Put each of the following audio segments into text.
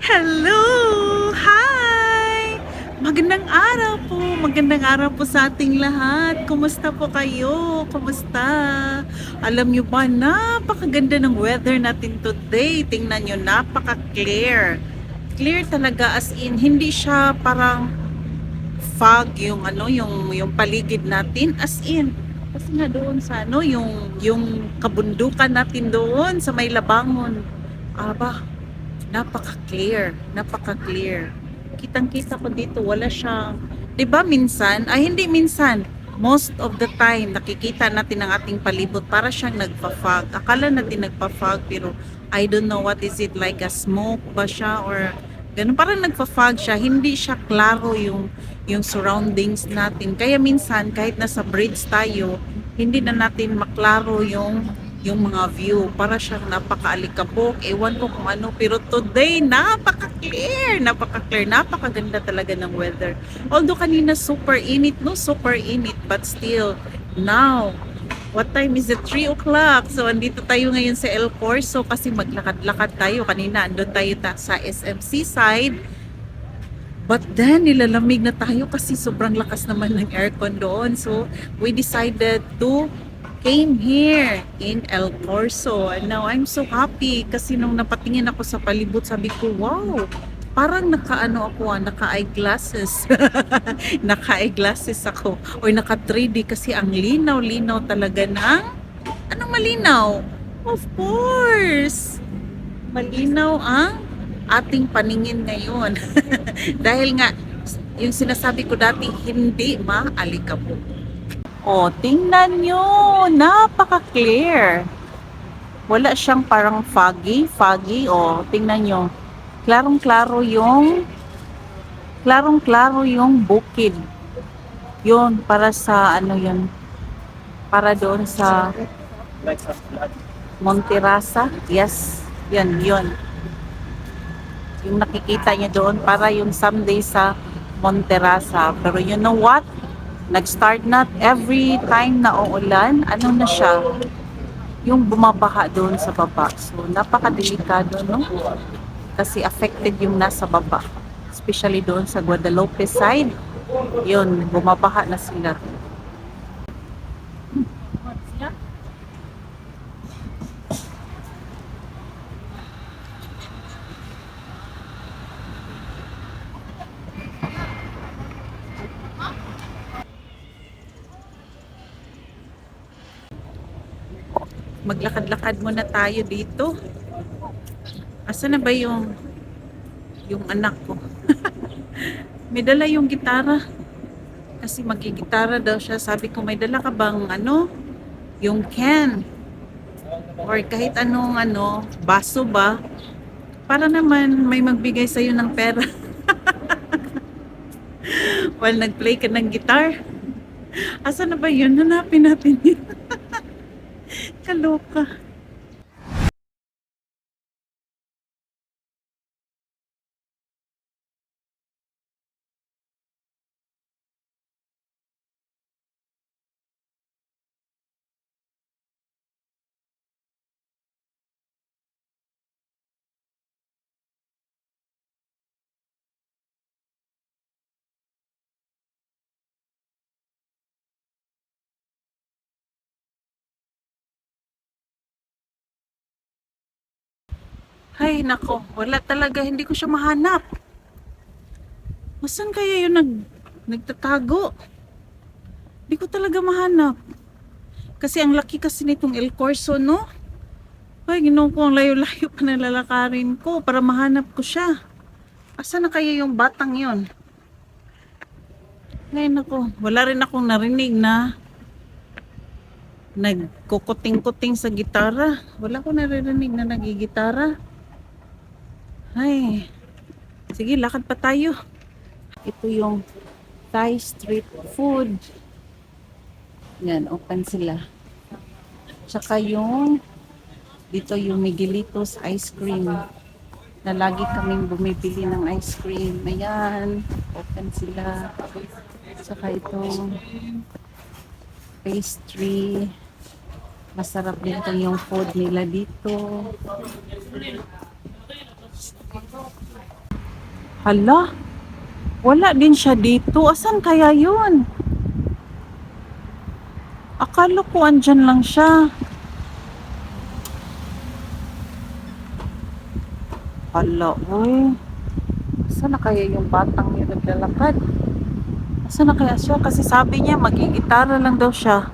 Hello! Hi! Magandang araw po! Magandang araw po sa ating lahat. Kumusta po kayo? Kumusta? Alam nyo ba, napakaganda ng weather natin today. Tingnan nyo, napaka-clear. Clear talaga as in, hindi siya parang fog yung ano, yung yung paligid natin as in. Kasi nga doon sa ano, yung yung kabundukan natin doon sa may labangon. Aba, napaka-clear, napaka-clear. Kitang-kita ko dito, wala siyang, 'di ba minsan, ay hindi minsan, most of the time nakikita natin ang ating palibot para siyang nagpa-fog. Akala natin nagpa-fog pero I don't know what is it like a smoke ba siya or ganun parang nagpa-fog siya, hindi siya klaro yung yung surroundings natin. Kaya minsan kahit nasa bridge tayo, hindi na natin maklaro yung yung mga view. Para siyang napakaalikabok. Ewan ko kung ano pero today napaka-clear. Napaka-clear. Napakaganda talaga ng weather. Although kanina super init no? Super init but still now what time is it? 3 o'clock. So andito tayo ngayon sa El Corso kasi maglakad-lakad tayo. Kanina andun tayo ta sa SMC side. But then, nilalamig na tayo kasi sobrang lakas naman ng aircon doon. So, we decided to came here in El Corso. And now, I'm so happy kasi nung napatingin ako sa palibot, sabi ko, wow, parang naka-ano ako, ah, naka-eyeglasses. naka-eyeglasses ako. Or naka-3D kasi ang linaw-linaw talaga ng, anong malinaw? Of course! Malinaw ang ating paningin ngayon. Dahil nga, yung sinasabi ko dati, hindi maalikabok. O, tingnan nyo, napaka-clear. Wala siyang parang foggy, foggy. O, tingnan nyo, klarong-klaro yung, klarong-klaro yung bukid. Yun, para sa, ano yun, para doon sa Monterasa. Yes, yan, yun. Yung nakikita niya doon, para yung someday sa Monterasa. Pero you know what? Nag-start na every time na uulan, ano na siya? Yung bumabaha doon sa baba. So, napakadelikado, no? Kasi affected yung nasa baba. Especially doon sa Guadalupe side. Yun, bumabaha na sila. Maglakad-lakad muna tayo dito. Asa na ba yung yung anak ko? may dala yung gitara. Kasi magigitara daw siya. Sabi ko, may dala ka bang ano? Yung can. Or kahit anong ano, baso ba? Para naman may magbigay sa'yo ng pera. While nag-play ka ng guitar. Asa na ba yun? Hanapin natin yun. Kaloka. Ay, nako. Wala talaga. Hindi ko siya mahanap. Masan kaya yung nag, nagtatago? Hindi ko talaga mahanap. Kasi ang laki kasi nitong El Corso, no? Ay, ginawa ko ang layo-layo pa na lalakarin ko para mahanap ko siya. Asa na kaya yung batang yon? Ngayon ako, wala rin akong narinig na nagkukuting-kuting sa gitara. Wala ko naririnig na nagigitara. Ay, sige, lakad pa tayo. Ito yung Thai street food. Yan, open sila. Tsaka yung dito yung Miguelitos ice cream na lagi kaming bumibili ng ice cream. Ayan, open sila. Tsaka itong pastry. Masarap din yung food nila dito. Hala, wala din siya dito. Asan kaya yun? Akala ko andyan lang siya. Hala, uy. Saan na kaya yung batang yun naglalakad? Saan na kaya siya? Kasi sabi niya, magigitara lang daw siya.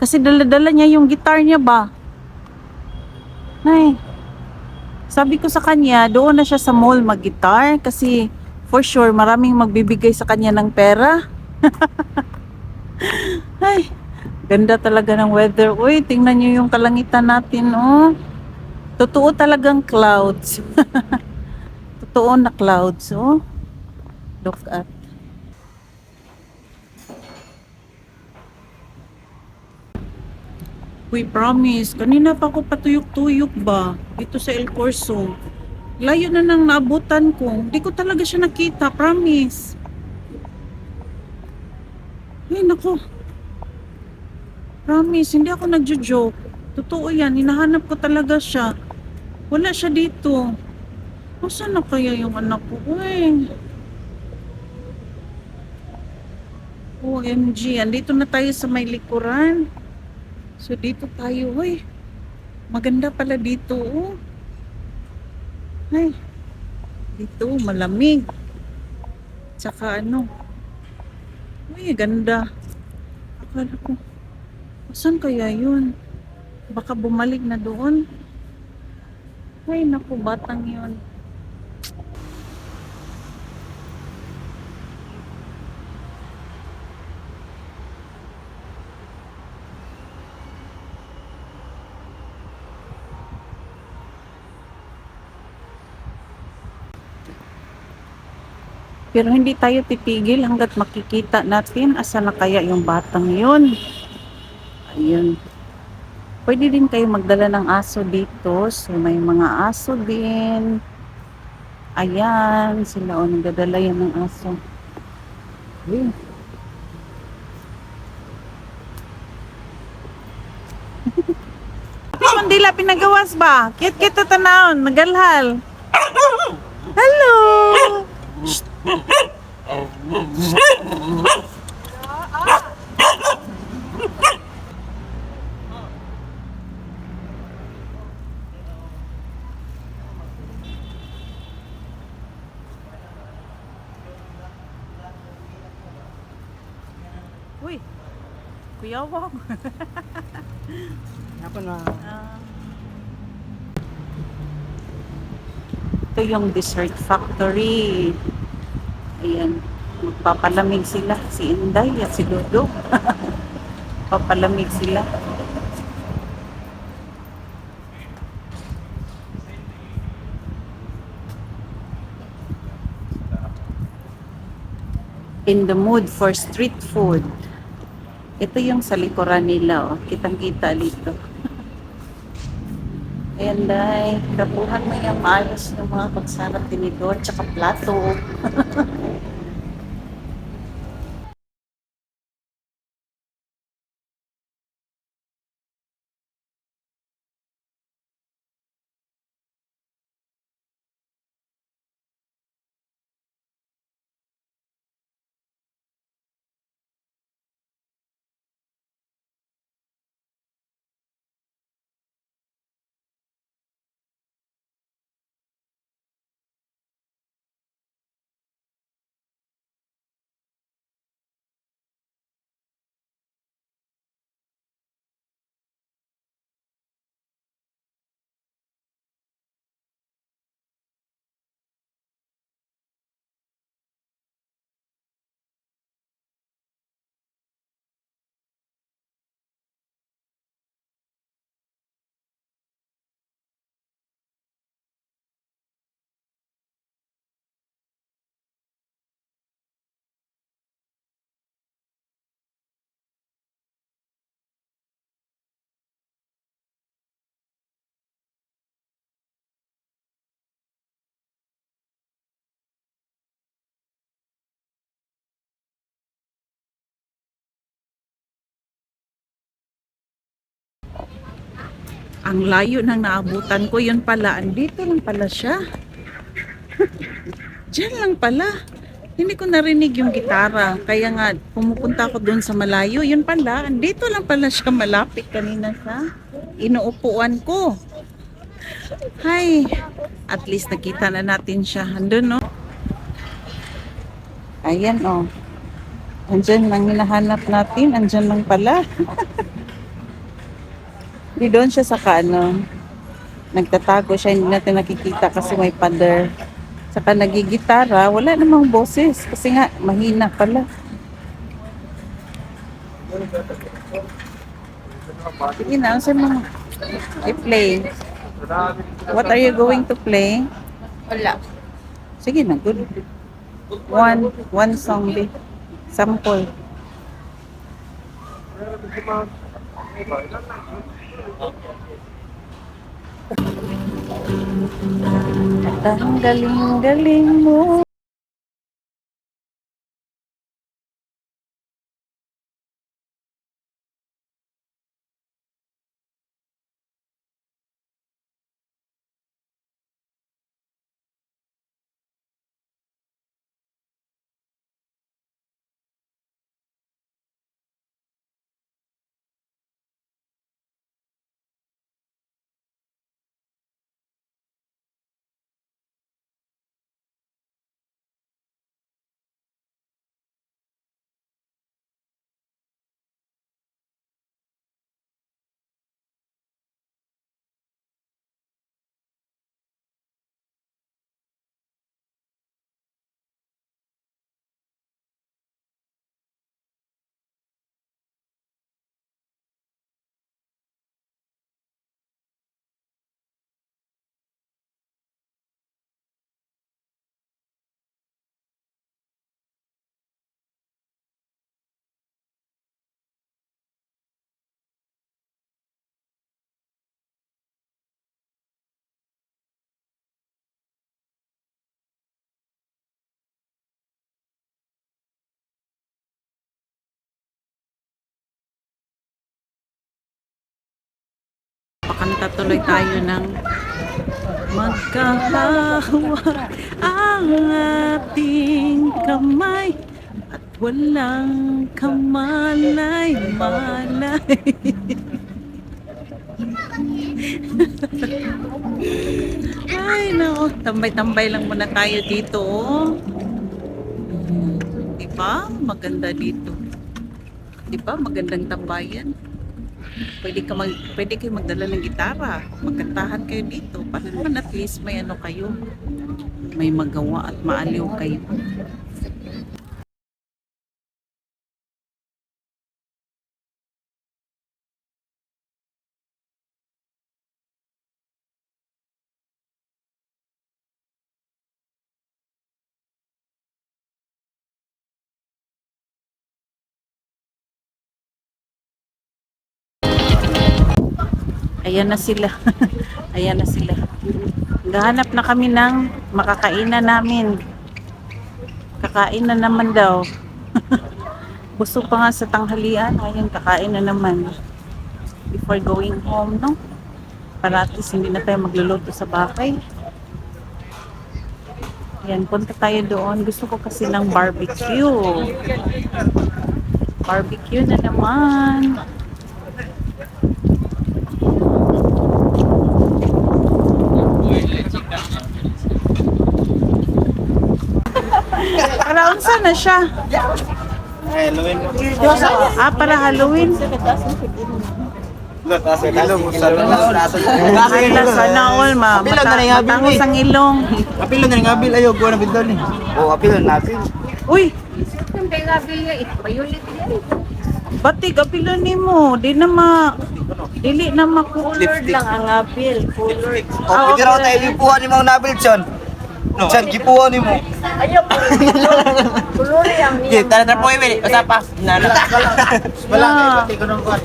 Kasi dala-dala niya yung gitar niya ba? Ay, sabi ko sa kanya, doon na siya sa mall mag-guitar kasi for sure maraming magbibigay sa kanya ng pera. Ay, ganda talaga ng weather. Uy, tingnan niyo yung kalangitan natin, oh. Totoo talagang clouds. Totoo na clouds, oh. Look at. Uy, promise. Kanina pa ako patuyok-tuyok ba? Dito sa El Corso. Layo na nang naabutan ko. Hindi ko talaga siya nakita. Promise. Ay, nako. Promise, hindi ako nagjo-joke. Totoo yan. Hinahanap ko talaga siya. Wala siya dito. O, saan na kaya yung anak ko? Uy. OMG. Andito na tayo sa may likuran. So dito tayo, hoy. Maganda pala dito, oh. Ay. Dito, malamig. Tsaka ano. Uy, ganda. Akala ko. Saan kaya yun? Baka bumalik na doon. Ay, naku, batang yun. Pero hindi tayo titigil hanggat makikita natin asa na kaya yung batang yun. Ayun. Pwede din kayo magdala ng aso dito. So may mga aso din. Ayan, sila o nagdadala yan ng aso. Ayun. Mandila pinagawas ba? Kit kit tanawon, nagalhal. Hello. Uy. Kuya Wong. Ako na Ah. Ito yung dessert factory. Ayan. Magpapalamig sila. Si Inday at si Dodo. Papalamig sila. In the mood for street food. Ito yung sa likuran nila. Oh. Kitang-kita dito. Ayan, Day. Kapuhan mo yung maayos ng mga pagsarap tinidor tsaka plato. Ang layo ng naabutan ko, yun pala. Andito lang pala siya. Diyan lang pala. Hindi ko narinig yung gitara. Kaya nga, pumupunta ako doon sa malayo. Yun pala, dito lang pala siya malapit kanina sa inuupuan ko. Hi! At least nakita na natin siya. Andun, no? Ayan, oh. Andyan lang hinahanap natin. Andyan lang pala. Di doon siya sa kaano. Nagtatago siya. Hindi natin nakikita kasi may pader. Saka nagigitara. Wala namang boses. Kasi nga, mahina pala. Sige na, saan mo i-play? What are you going to play? Wala. Sige na, good. One, one song di. Sample. At ang galing-galing mo. Pakanta tuloy tayo ng magkahawak ang ating kamay at walang kamalay-malay. Ay, no. Tambay-tambay lang muna tayo dito. oh. Hmm, Diba? Maganda dito. Diba? Magandang tambayan. Pwede ka mag pwede kayo magdala ng gitara. Magkantahan kayo dito. Para naman at least may ano kayo. May magawa at maaliw kayo. Ayan na sila. Ayan na sila. Gahanap na kami ng makakainan namin. Kakain na naman daw. Busog pa nga sa tanghalian. Ayun, kakain na naman. Before going home, no? Para hindi na tayo magluluto sa bahay. Ayan, punta tayo doon. Gusto ko kasi ng barbecue. Barbecue na naman. Para unsa na siya? Luwin mo. Ah, para Halloween. Ilong mo sa Ay, na sana all ma. Apil Mata, na yung habil, matangos eh. ang ilong. Apilo na yung abil, ayaw ko na bidol eh. Oo, apilo natin. Uy, Kung tayo nga bilya, ito mayulit yan. batig apilo nimo. Di na ma dili na Lipstick. lang ang apil. Color. O, pwede raw tayo gipuhan ni mga nabil, John. John, gipuhan ni mo. Ayaw po. Kuluri ang Okay, tara tara po, Emily. Basta pa. Nala. Wala, pati ko nung kuhan.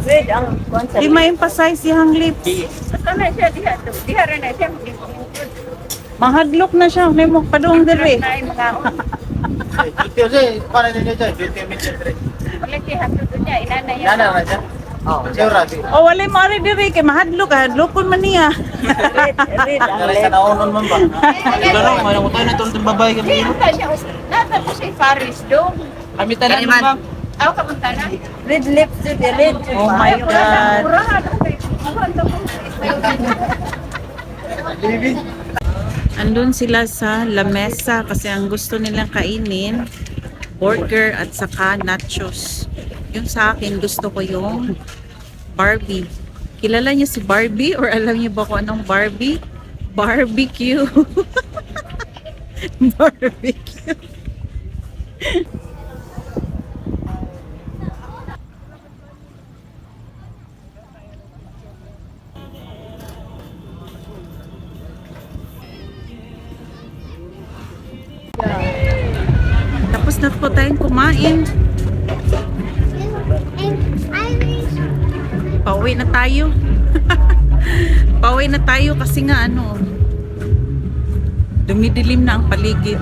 Red ang concept. Di ma-emphasize siyang lips. Ito na siya, diha. Diha rin na siya. Mahadlok na siya. Padung diri. Na yung mga Kasi, para ninyo dyan, 20 minutes. wala siya hapon doon niya. Inana yan. Nana na siya. Oh, sure, Rabi. O, walay mo rin diri kay mahadlok, hadlokon man niya. Red, red ang Sa red. naunon man ba? Ito na, may nakutan na itong babae kami. Hindi ka siya. Nasa po si Paris doon. Kami tanan ma'am. Ako kamunta na. Red lips to the red. Oh my God. Murahan ako ako. Baby. Andun sila sa lamesa kasi ang gusto nilang kainin burger at saka nachos. Yung sa akin gusto ko yung Barbie. Kilala niyo si Barbie or alam niyo ba kung anong Barbie? Barbecue. Barbecue. Tayo. Pauwi na tayo kasi nga ano, dumidilim na ang paligid.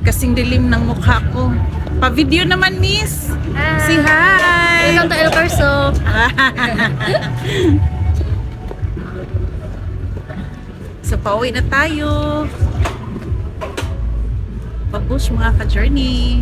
Kasing dilim ng mukha ko. Pa-video naman, miss. Say hi. Welcome to El Corso. so, pauwi na tayo. Babush mga ka-journey.